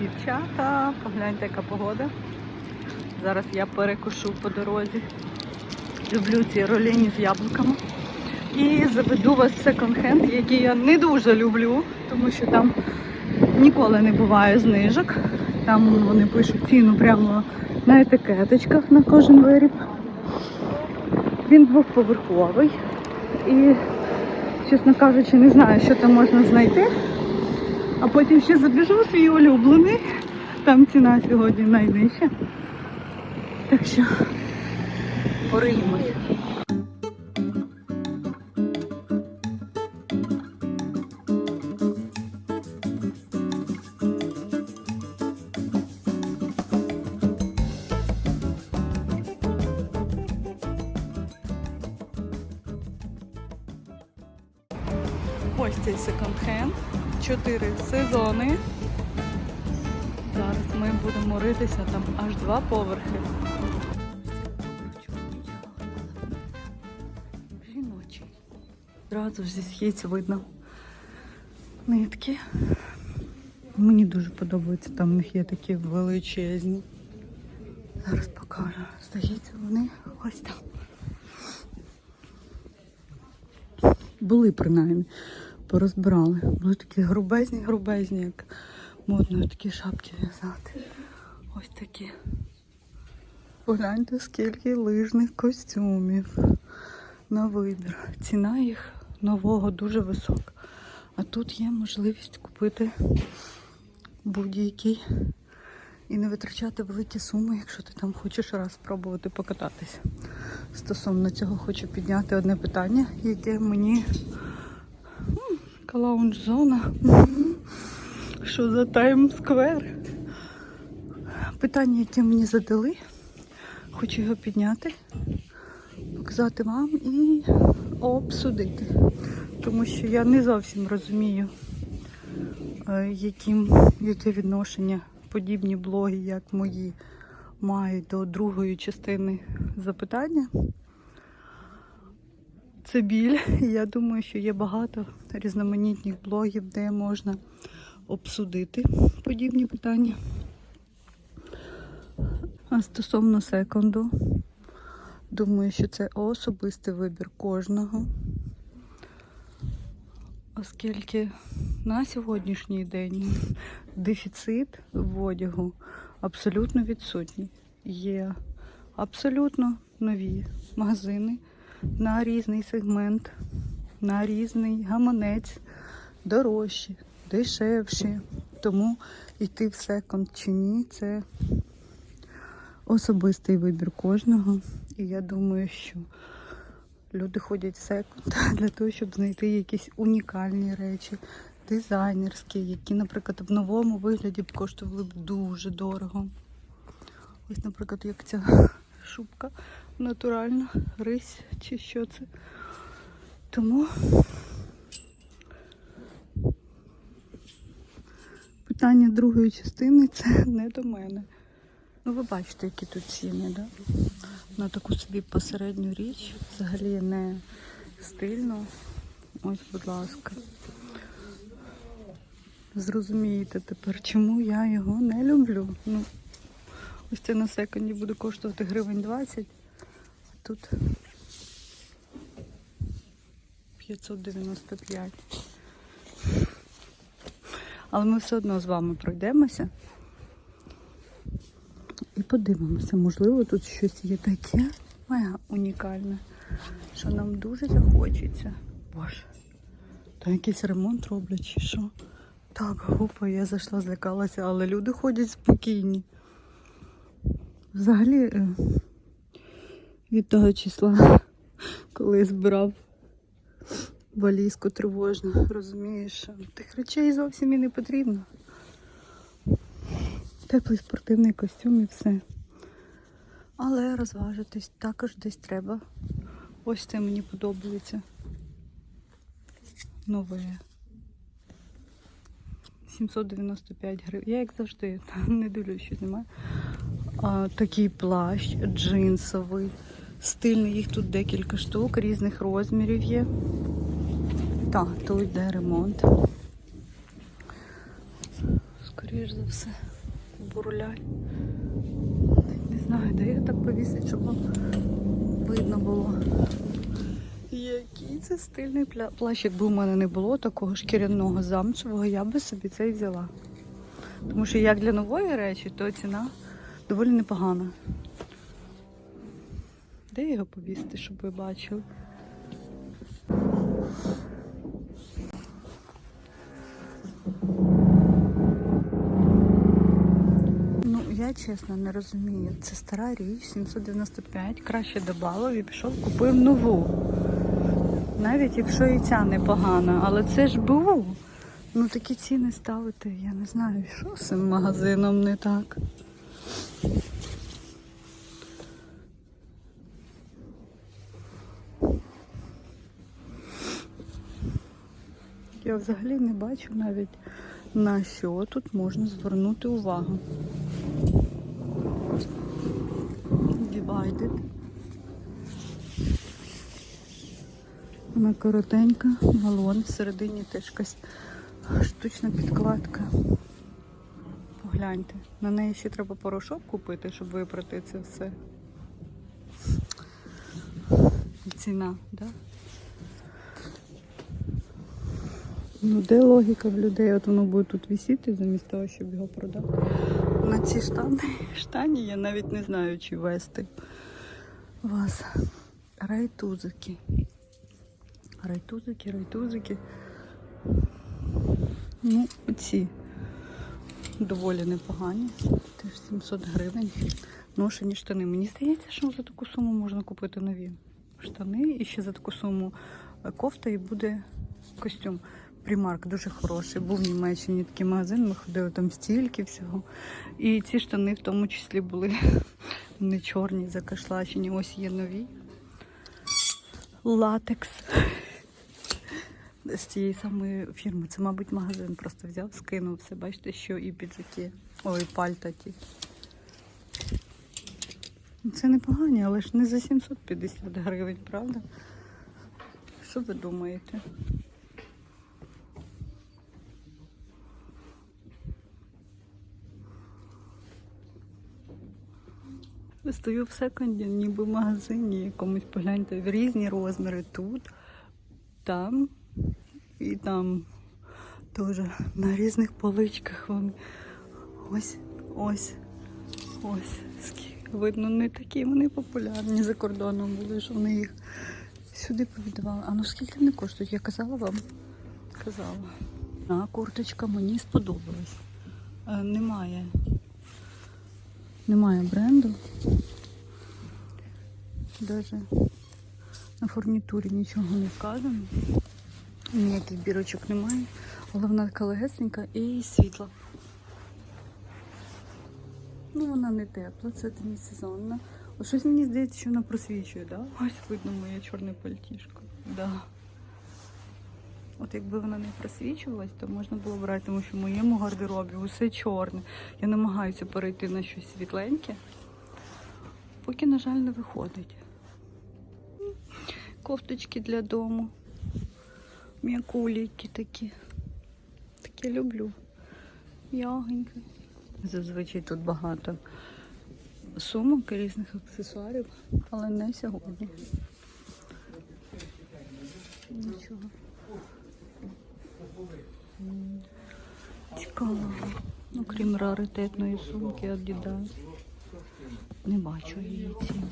Дівчата, погляньте, яка погода. Зараз я перекушу по дорозі. Люблю ці роліні з яблуками. І заведу вас в секонд-хенд, який я не дуже люблю, тому що там ніколи не буває знижок. Там вони пишуть ціну прямо на етикеточках на кожен виріб. Він двохповерховий. І, чесно кажучи, не знаю, що там можна знайти. А потім ще забіжу свій улюблений. Там ціна сьогодні найнижча. Так що пориємось. Ось цей секонд-хенд. Чотири сезони. Зараз ми будемо ритися там аж два поверхи. Жіночий. Одразу ж зі східця видно нитки. Мені дуже подобається, там в них є такі величезні. Зараз покажу. Здається, вони ось там. Були принаймні, порозбирали. Були такі грубезні, грубезні, як модно такі шапки в'язати. Ось такі. Погляньте, скільки лижних костюмів на вибір. Ціна їх нового дуже висока. А тут є можливість купити будь-який і не витрачати великі суми, якщо ти там хочеш раз спробувати покататися. Стосовно цього хочу підняти одне питання, яке мені калаунж зона. Що за Тайм-сквер? Питання, яке мені задали, хочу його підняти, показати вам і обсудити. Тому що я не зовсім розумію, е, яким, яке відношення подібні блоги, як мої, мають до другої частини запитання. Це біль. Я думаю, що є багато різноманітних блогів, де можна обсудити подібні питання. А стосовно секунду, думаю, що це особистий вибір кожного. Оскільки на сьогоднішній день дефіцит в одягу абсолютно відсутній. Є абсолютно нові магазини на різний сегмент, на різний гаманець, дорожчі, дешевші. Тому йти в секонд чи ні, це особистий вибір кожного. І я думаю, що люди ходять в секонд для того, щоб знайти якісь унікальні речі, дизайнерські, які, наприклад, в новому вигляді б коштували б дуже дорого. Ось, наприклад, як ця шубка натуральна, рись чи що це. Тому питання другої частини це не до мене. Ну, ви бачите, які тут ціни, да? На таку собі посередню річ, взагалі не стильно. Ось, будь ласка. Зрозумієте тепер, чому я його не люблю. Ну, ось це на секунді буде коштувати гривень 20, а тут 595. Але ми все одно з вами пройдемося і подивимося. Можливо, тут щось є таке мега унікальне, що нам дуже захочеться. Боже, там якийсь ремонт роблять чи що. Так, група, я зайшла, злякалася, але люди ходять спокійні. Взагалі, е, від того числа, коли збирав валізку тривожну, розумієш, тих речей зовсім і не потрібно. Теплий спортивний костюм і все. Але розважитись також десь треба. Ось це мені подобається. Нове. 795 гривень. Я як завжди не дивлюсь, що немає. А, такий плащ джинсовий, стильний. Їх тут декілька штук, різних розмірів є. Так, тут йде ремонт. скоріш за все, бурлять. Не знаю, де я так повісить, щоб вам видно було. Який це стильний плащ. Якби у мене не було такого шкіряного замшевого, я би собі це і взяла. Тому що як для нової речі, то ціна доволі непогана. Де його повісити, щоб ви бачили? Ну, я чесно не розумію. Це стара річ, 795, краще добавив і пішов, купив нову. Навіть якщо і ця непогана, але це ж БУ. Ну такі ціни ставити, я не знаю, що з цим магазином не так. Я взагалі не бачу навіть на що тут можна звернути увагу. Divided. Вона коротенька, балон, всередині теж якась штучна підкладка. Погляньте, на неї ще треба порошок купити, щоб випрати це все. Ціна, так? Да? Ну, де логіка в людей? От воно буде тут висіти замість того, щоб його продати. На ці штани, штані я навіть не знаю, чи вести вас. Райтузики. Райтузики, райтузики. Ну, ці доволі непогані. Теж 700 гривень. Ношені штани. Мені здається, що за таку суму можна купити нові штани. І ще за таку суму кофта і буде костюм. Примарк дуже хороший. Був в Німеччині такий магазин, ми ходили там стільки всього. І ці штани в тому числі були не чорні, закашлачені. Ось є нові. Латекс. З цієї самої фірми. Це, мабуть, магазин просто взяв, скинув все. Бачите, що і піджаки. Ой, пальта ті. Це непогані, але ж не за 750 гривень, правда? Що ви думаєте? Стою в секонді, ніби в магазині якомусь погляньте в різні розміри тут, там і там. Теж на різних поличках вони. Ось, ось, ось. Видно, не такі вони популярні за кордоном були, що вони їх сюди повідавали. А ну скільки вони коштують? Я казала вам? Казала. А курточка мені сподобалась. Е, немає. Немає бренду. Даже на фурнітурі нічого не вказано. Ніяких бірочок немає. Але вона така легесенька і світла. Ну, вона не тепла, це демісезонна. От щось мені здається, що вона просвічує, да? Ось видно моє чорне пальтішко. Да. От якби вона не просвічувалась, то можна було брати, тому що в моєму гардеробі усе чорне. Я намагаюся перейти на щось світленьке, поки, на жаль, не виходить. Кофточки для дому. М'якуліки такі. Такі люблю. М'ягенькі. Зазвичай тут багато сумок і різних аксесуарів, але не сьогодні. Нічого. Цікаво. Ну, крім раритетної сумки Adidas. Не бачу її ціни.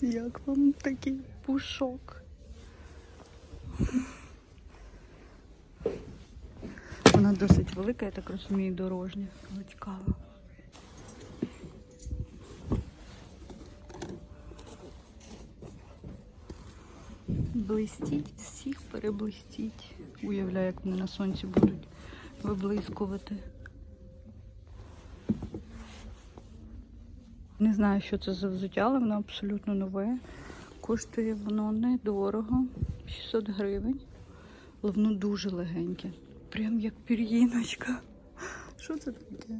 Як вам такий пушок? Вона досить велика, я так розумію, дорожня. Але цікаво. Блистіть, всіх переблистіть. Уявляю, як вони на сонці будуть виблискувати. Не знаю, що це за взуття, але воно абсолютно нове. Коштує воно недорого, 600 гривень. Але воно дуже легеньке. Прям як пір'їночка. Що це таке?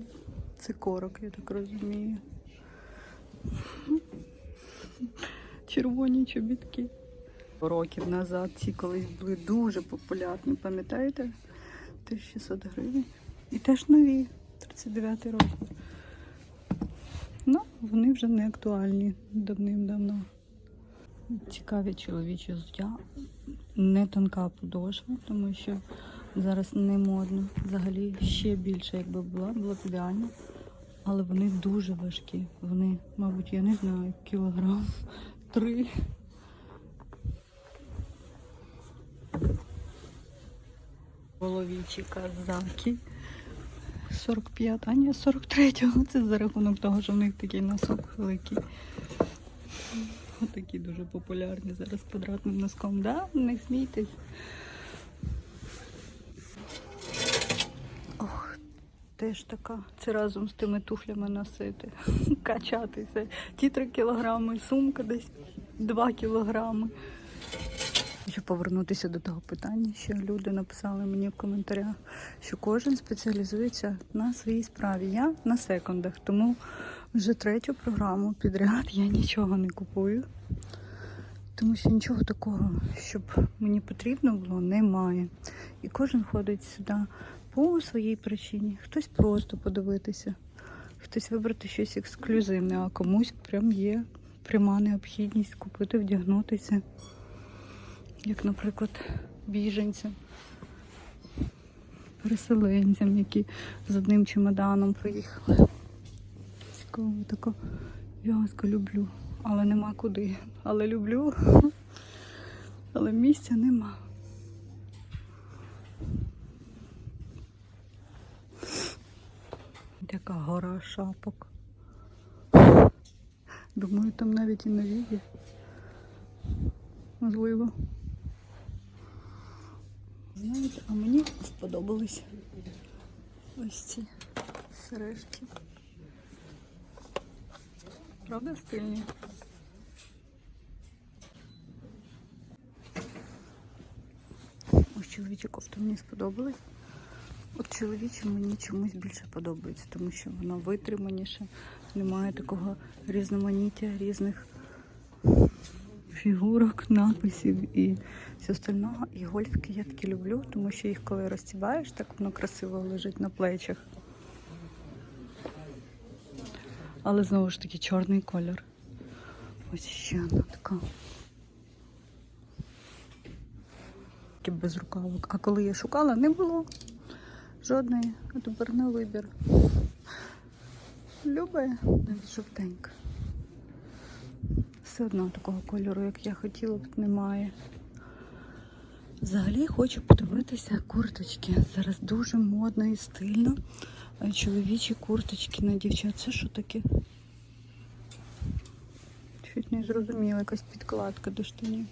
Це корок, я так розумію. Червоні чобітки. Років назад ці колись були дуже популярні, пам'ятаєте? 1600 гривень. І теж нові, 39 розмір. Ну, вони вже не актуальні давним-давно. Цікаві чоловічі взуття. Не тонка подошва, тому що зараз не модно. Взагалі ще більше, якби була, було б ідеально. Але вони дуже важкі. Вони, мабуть, я не знаю, кілограм три. Головічі казаки. 45, а ні, 43-го. Це за рахунок того, що в них такий носок великий. Отакі дуже популярні зараз квадратним носком. Да? Не смійтесь. Ох, теж така. Це разом з тими туфлями носити. Качатися. Ті 3 кілограми, сумка десь 2 кілограми. Хочу повернутися до того питання, що люди написали мені в коментарях, що кожен спеціалізується на своїй справі. Я на секундах, тому вже третю програму підряд я нічого не купую. Тому що нічого такого, щоб мені потрібно було, немає. І кожен ходить сюди по своїй причині. Хтось просто подивитися, хтось вибрати щось ексклюзивне, а комусь прям є пряма необхідність купити, вдягнутися як, наприклад, біженцям, переселенцям, які з одним чемоданом приїхали. Цікаво, таку в'язку люблю, але нема куди. Але люблю, але місця нема. Така гора шапок. Думаю, там навіть і нові є. Можливо. Знаєте, а мені сподобались ось ці сережки. Правда стильні? Ось чоловічі кофти мені сподобались. От чоловічі мені чомусь більше подобається, тому що воно витриманіше, немає такого різноманіття різних фігурок, написів і все остального. І гольфки я такі люблю, тому що їх коли розтібаєш, так воно красиво лежить на плечах. Але знову ж таки чорний колір. Ось ще одна така. Без рукавок. А коли я шукала, не було жодної, а тепер на вибір. Любе, навіть жовтенька. Все одно такого кольору, як я хотіла, тут немає. Взагалі хочу подивитися курточки. Зараз дуже модно і стильно. Чоловічі курточки на дівчат. Це що таке? Чуть не зрозуміла, якась підкладка до штанів.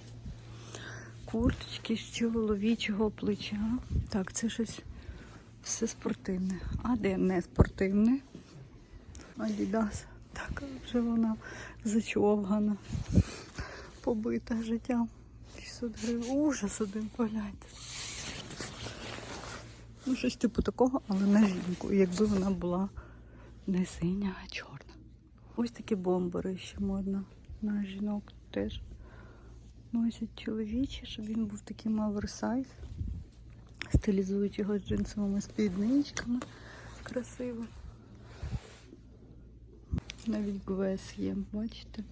Курточки з чоловічого плеча. Так, це щось все спортивне. А де не спортивне? Адідас. Така вже вона зачовгана, побита життям. 600 гривень. Ужас один, погляньте. Ну, щось типу такого, але на жінку. Якби вона була не синя, а чорна. Ось такі бомбери ще модно на жінок теж. От чоловічі, щоб він був таким оверсайз. Стилізують його джинсовими спідничками. Красиво. Навіть ГВС є, бачите?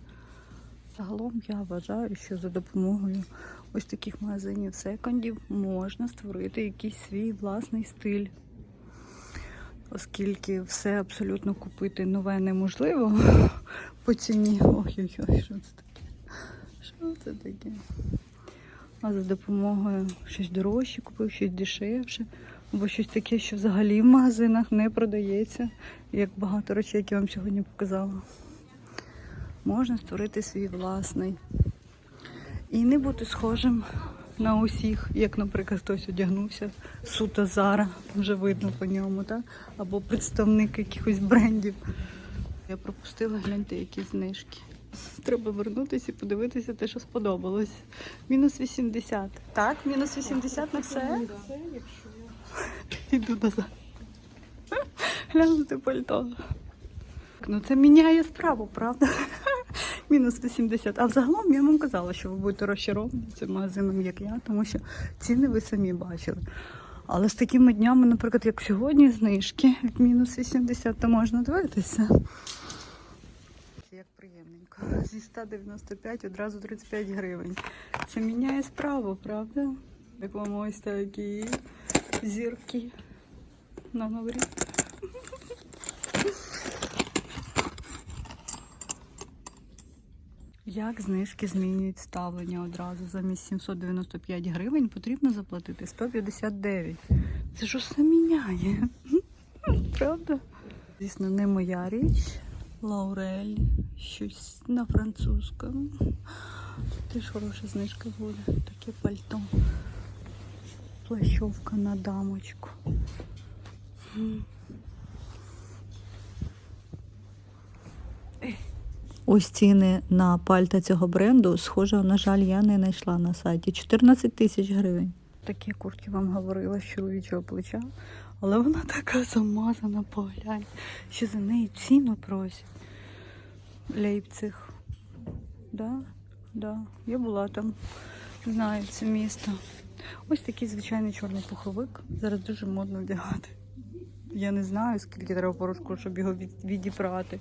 Загалом я вважаю, що за допомогою ось таких магазинів секондів можна створити якийсь свій власний стиль. Оскільки все абсолютно купити нове неможливо по ціні. Ой-ой-ой, що це таке? Що це таке? А за допомогою щось дорожче купив, щось дешевше, або щось таке, що взагалі в магазинах не продається, як багато речей, які я вам сьогодні показала. Можна створити свій власний. І не бути схожим на усіх, як, наприклад, хтось одягнувся суто Зара, вже видно по ньому, так? або представник якихось брендів. Я пропустила, гляньте, які знижки. Треба вернутися і подивитися те, що сподобалось. Мінус 80. Так, мінус 80 на все. Іду назад. Глянути пальто. Ну це міняє справу, правда? Мінус 80. А взагалом я вам казала, що ви будете розчаровані цим магазином, як я, тому що ціни ви самі бачили. Але з такими днями, наприклад, як сьогодні, знижки в мінус 80, то можна дивитися. Як приємненько. Зі 195 одразу 35 гривень. Це міняє справу, правда? Як вам ось такі зірки на новий. Як знижки змінюють ставлення одразу? Замість 795 гривень потрібно заплатити 159. Це ж усе міняє. Правда? Звісно, не моя річ. Лаурель, щось на французькому. Теж хороша знижка буде. Таке пальто. Плащовка на дамочку. Ось ціни на пальта цього бренду, схоже, на жаль, я не знайшла на сайті. 14 тисяч гривень. Такі куртки вам говорила з чоловічого плеча, але вона така замазана, поглянь, що за неї ціну просять. Лейпциг. Да, да, я була там, знаю це місто. Ось такий звичайний чорний пуховик. Зараз дуже модно вдягати. Я не знаю, скільки треба порошку, щоб його відібрати.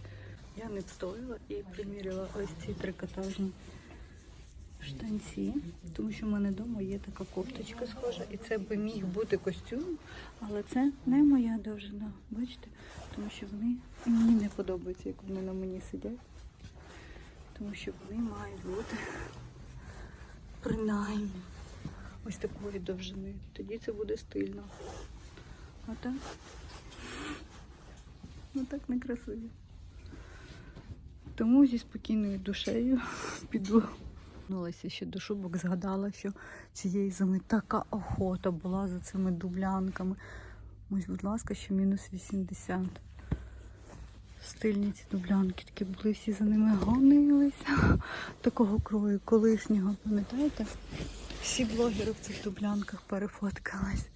Я не встояла і приміряла ось ці трикотажні штанці, тому що в мене вдома є така кофточка схожа, і це би міг бути костюм, але це не моя довжина. Бачите? Тому що вони мені не подобаються, як вони на мені сидять. Тому що вони мають бути принаймні ось такої довжини. Тоді це буде стильно. А так? Ну так не красиво. Тому зі спокійною душею піду. Вернулася ще до шубок, згадала, що цієї зими така охота була за цими дублянками. Ось, будь ласка, ще мінус 80. Стильні ці дублянки такі були, всі за ними гонилися. Такого крою колишнього, пам'ятаєте? Всі блогери в цих дублянках перефоткались.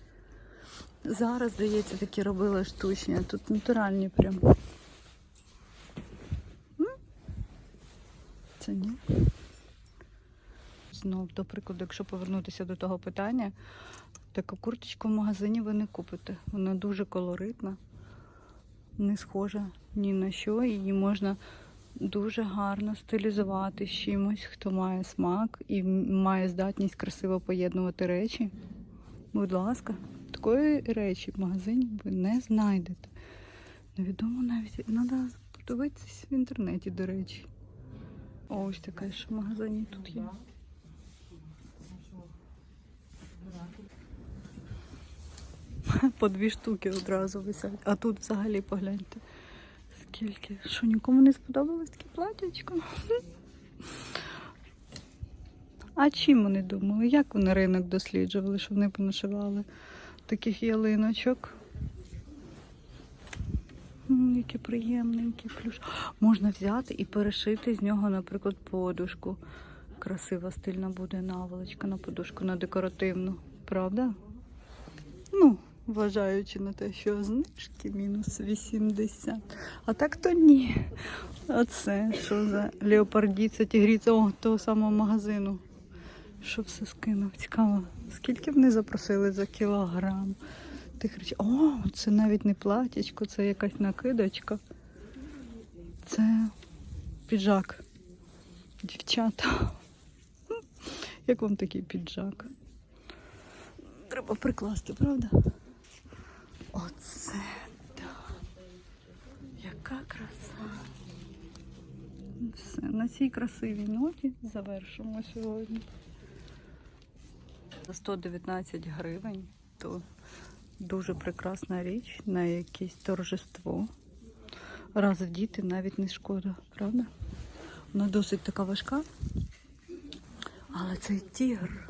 Зараз, здається, такі робили штучні, а тут натуральні прям. Це ні. Знов, до прикладу, якщо повернутися до того питання, таку курточку в магазині ви не купите. Вона дуже колоритна, не схожа ні на що. Її можна дуже гарно стилізувати з чимось, хто має смак і має здатність красиво поєднувати речі. Будь ласка, такої речі в магазині ви не знайдете. Невідомо навіть. Треба подивитися в інтернеті, до речі. Ось така ж в магазині тут є. По дві штуки одразу висять. А тут взагалі погляньте. Скільки. Що нікому не сподобалось таке платячко? А чим вони думали? Як вони ринок досліджували, що вони понашивали таких ялиночок? М, Які приємненькі плюш. Можна взяти і перешити з нього, наприклад, подушку. Красива, стильна буде наволочка на подушку, на декоративну. Правда? Ну, вважаючи на те, що знижки мінус 80. А так то ні. А це що за леопардіця, тігріця, о, того самого магазину. Що все скинув? Цікаво. Скільки вони запросили за кілограм? Тих речей. О, це навіть не платячко, це якась накидочка. Це піджак. Дівчата. Як вам такий піджак? Треба прикласти, правда? Оце так. Яка краса. Все, на цій красивій ноті завершимо сьогодні. За 119 гривень, то дуже прекрасна річ на якесь торжество. Раз вдіти навіть не шкода, правда? Вона досить така важка. Але цей тігр.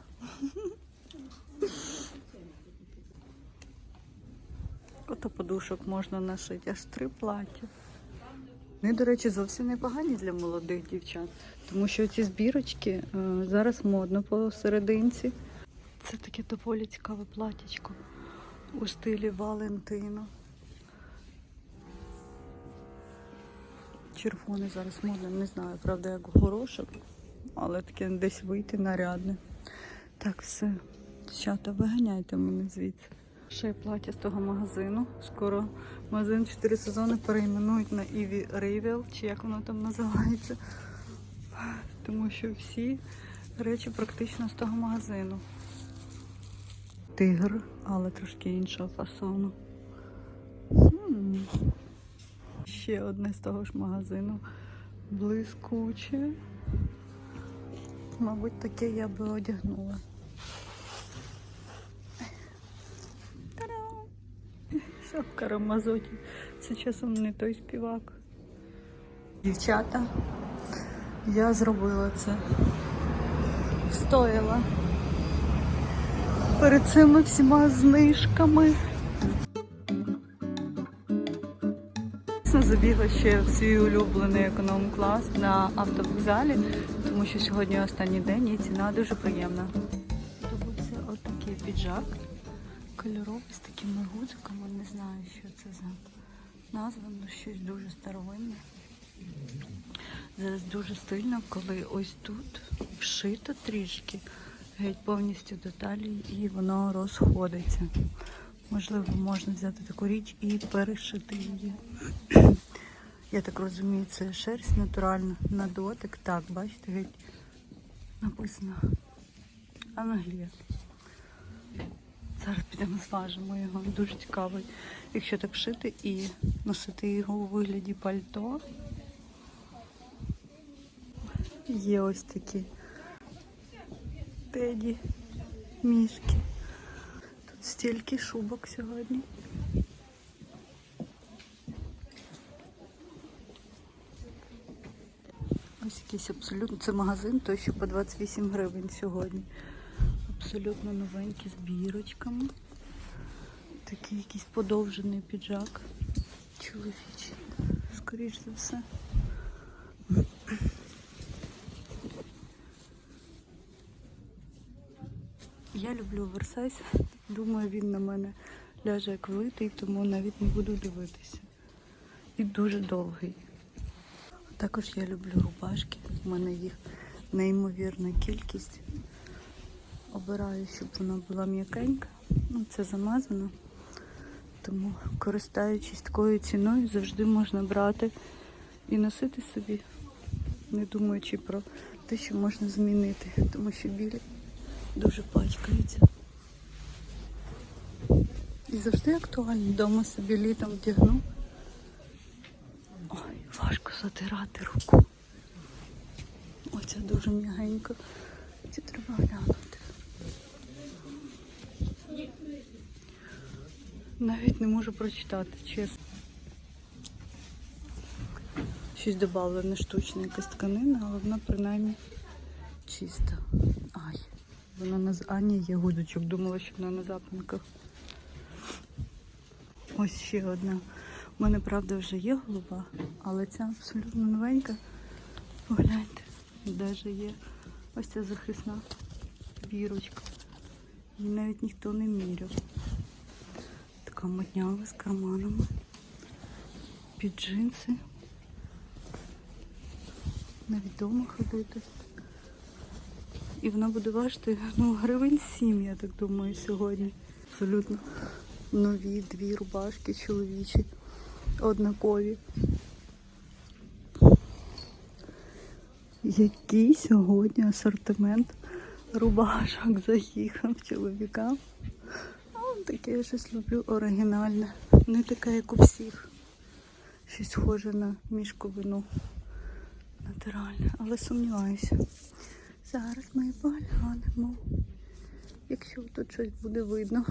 Ото подушок можна нашити, аж три плаття. Вони, до речі, зовсім непогані для молодих дівчат, тому що ці збірочки е, зараз модно посерединці. Це таке доволі цікаве платічко у стилі Валентино. червоне зараз модне, не знаю, правда, як горошок, але таке десь вийти нарядне. Так, все. Чата, виганяйте мене звідси. Ще плаття з того магазину. Скоро магазин 4 сезони перейменують на Іві Рейвел, чи як воно там називається. Тому що всі речі практично з того магазину. Тигр, але трошки іншого фасону. Хм. Ще одне з того ж магазину. Блискуче. Мабуть, таке я би одягнула. В карамазоті. Це часом не той співак. Дівчата, я зробила це. Встояла. Перед цими всіма знижками. Забігла ще в свій улюблений економ-клас на автовокзалі, тому що сьогодні останній день і ціна дуже приємна. Подобається отакий піджак, кольоровий з такими гудзиками, не знаю, що це за назва, ну щось дуже старовинне. Зараз дуже стильно, коли ось тут вшито трішки, геть повністю до талії, і воно розходиться. Можливо, можна взяти таку річ і перешити її. Я так розумію, це шерсть натуральна на дотик. Так, бачите, геть написано Англія. Зараз підемо зважимо його. Дуже цікавий. Якщо так шити і носити його у вигляді пальто. Є ось такі теді, мішки. Тут стільки шубок сьогодні. Ось якийсь абсолютно. Це магазин, той що по 28 гривень сьогодні. Абсолютно новенький з бірочками. Такий якийсь подовжений піджак. Чоловічий. Скоріш за все. Я люблю оверсайз. Думаю, він на мене ляже як влитий, тому навіть не буду дивитися. І дуже довгий. Також я люблю рубашки. У мене їх неймовірна кількість. Обираю, щоб вона була м'якенька. Ну, це замазано. Тому, користуючись такою ціною, завжди можна брати і носити собі, не думаючи про те, що можна змінити, тому що білі дуже пачкаються. І завжди актуально. Дома собі літом вдягну. Ой, важко затирати руку. Оця дуже м'ягенька. Це треба глянути. Навіть не можу прочитати, чесно. Щось додавлене штучне, якась тканина, але вона принаймні чиста. Ай, вона на з- а, ні, є гудочок, думала, що вона на запинках. Ось ще одна. У мене, правда, вже є голуба, але ця абсолютно новенька. Погляньте, навіть є ось ця захисна бірочка. Її навіть ніхто не міряв. Моднява з карманами. Під джинси. Навіть вдома ходити. І вона буде важити ну, гривень сім, я так думаю, сьогодні. Абсолютно нові дві рубашки чоловічі, однакові. Який сьогодні асортимент рубашок заїхав чоловікам. Таке я щось люблю оригінальне. Не таке, як у всіх. Щось схоже на мішковину натуральне, але сумніваюся. Зараз ми поглянемо. Якщо тут щось буде видно.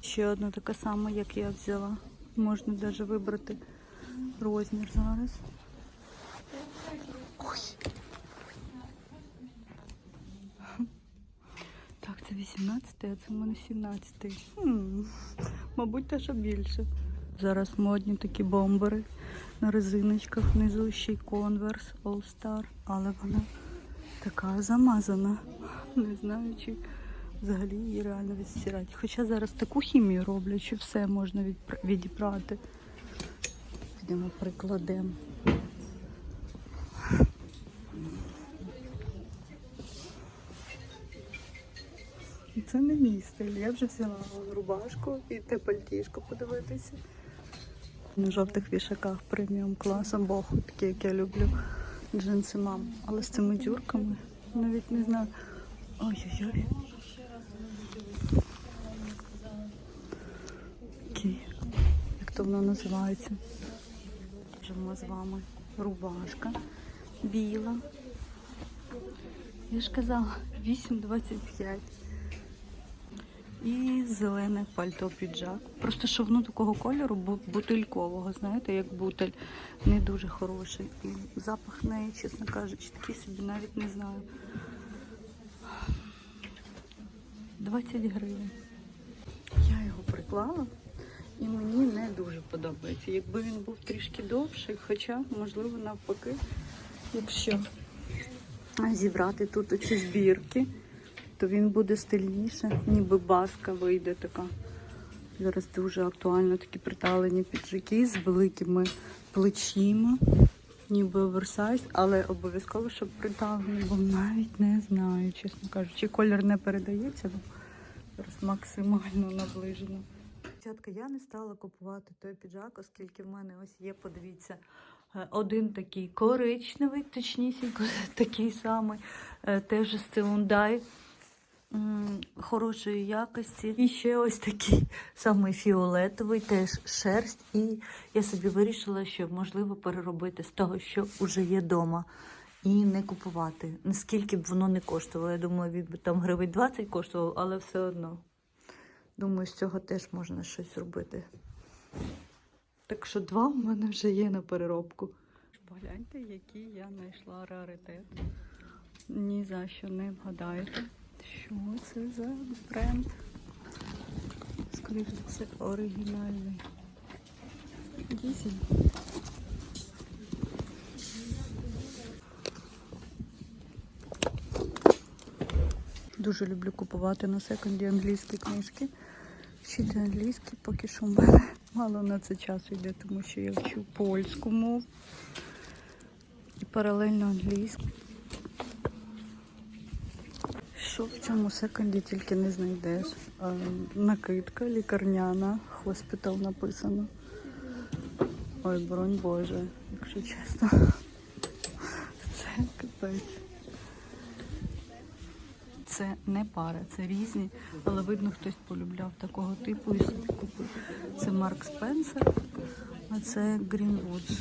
Ще одна така сама, як я взяла. Можна навіть вибрати розмір зараз. Ой. Так, це 18, а це в мене 17. Хм. Мабуть, те, що більше. Зараз модні такі бомбери на резиночках, внизу ще й Converse All Star, але вона така замазана. Не знаю, чи взагалі її реально відстирати. Хоча зараз таку хімію роблять, що все можна відпра- відібрати. підемо прикладемо. Це не мій стиль. Я вже взяла рубашку і те пальтішко подивитися. На жовтих вішаках преміум класу, боху, такі, як я люблю. Джинси мам. Але з цими дюрками навіть не знаю. Ой-ой-ой. Як то воно називається? Живемо з вами. Рубашка біла. Я ж казала, 8,25. І зелене пальто піджак. Просто що воно такого кольору бутилькового, знаєте, як бутель, не дуже хороший. І запах неї, чесно кажучи, такий собі навіть не знаю. 20 гривень. Я його приклала і мені не дуже подобається. Якби він був трішки довший, хоча, можливо, навпаки, якщо зібрати тут оці збірки, то він буде стильніше, ніби баска вийде така. Зараз дуже актуально такі приталені піджаки з великими плечима, ніби оверсайз, але обов'язково, щоб приталені, бо навіть не знаю, чесно кажучи, колір не передається, бо зараз максимально наближено. Дівчатка, я не стала купувати той піджак, оскільки в мене ось є, подивіться, е, один такий коричневий, точнісінько такий самий, е, теж з Цилундай хорошої якості. І ще ось такий самий фіолетовий, теж шерсть. І я собі вирішила, що можливо переробити з того, що вже є вдома. І не купувати. Наскільки б воно не коштувало. Я думала, він би там гривень 20 коштував, але все одно. Думаю, з цього теж можна щось зробити. Так що два в мене вже є на переробку. Погляньте, який я знайшла раритет. Ні за що не вгадаєте, що це за бренд. Скоріше все, оригінальний. Дізель. Дуже люблю купувати на секонді англійські книжки. Вчити англійський поки що в мало на це часу йде, тому що я вчу польську мову і паралельно англійську. Що в цьому секонді тільки не знайдеш. Накидка лікарняна, хоспітал написано. Ой, бронь Боже, якщо чесно. Це капець. Це не пара, це різні, але видно, хтось полюбляв такого типу і собі купив. Це Марк Спенсер, а це Greenwoods.